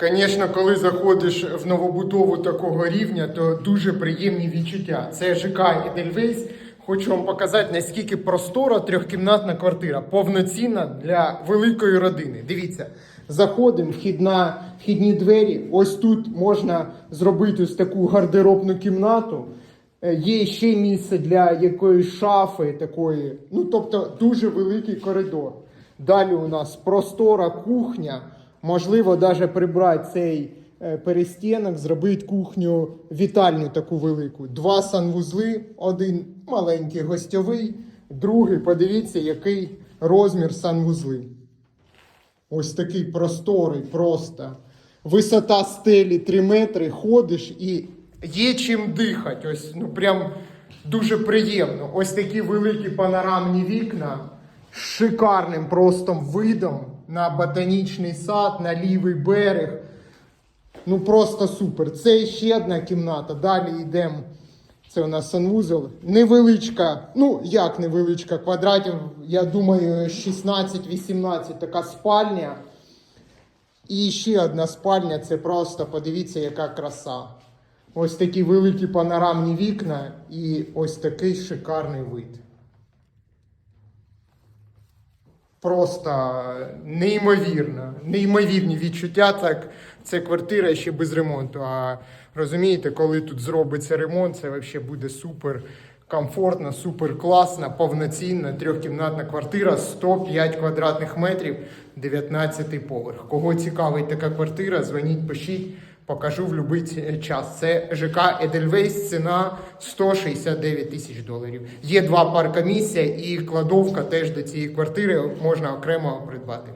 Звісно, коли заходиш в новобудову такого рівня, то дуже приємні відчуття. Це ЖК Едельвейс. Хочу вам показати, наскільки простора трьохкімнатна квартира, повноцінна для великої родини. Дивіться, заходимо, вхідна, вхідні двері. Ось тут можна зробити ось таку гардеробну кімнату. Е, Є ще місце для якоїсь шафи такої. Ну, тобто дуже великий коридор. Далі у нас простора кухня. Можливо, навіть прибрати цей е, перестінок, зробити кухню вітальню таку велику. Два санвузли, один маленький гостьовий, другий, подивіться, який розмір санвузли. Ось такий просторий, просто. Висота стелі 3 метри, ходиш і є чим дихати. Ось, ну прям дуже приємно. Ось такі великі панорамні вікна з шикарним просто видом на ботанічний сад, на лівий берег. Ну просто супер. Це ще одна кімната. Далі йдемо. Це у нас санвузол. Невеличка, ну як невеличка, квадратів, я думаю, 16-18 така спальня. І ще одна спальня це просто подивіться, яка краса. Ось такі великі панорамні вікна і ось такий шикарний вид. Просто неймовірно, неймовірні відчуття. Так, це квартира ще без ремонту. А розумієте, коли тут зробиться ремонт, це взагалі буде супер комфортно, супер класна, повноцінна трьохкімнатна квартира, 105 квадратних метрів, 19 поверх. Кого цікавить така квартира, дзвоніть, пишіть. Покажу в будь-який час. Це ЖК Едельвейс, ціна 169 тисяч доларів. Є два паркамісія і кладовка теж до цієї квартири можна окремо придбати.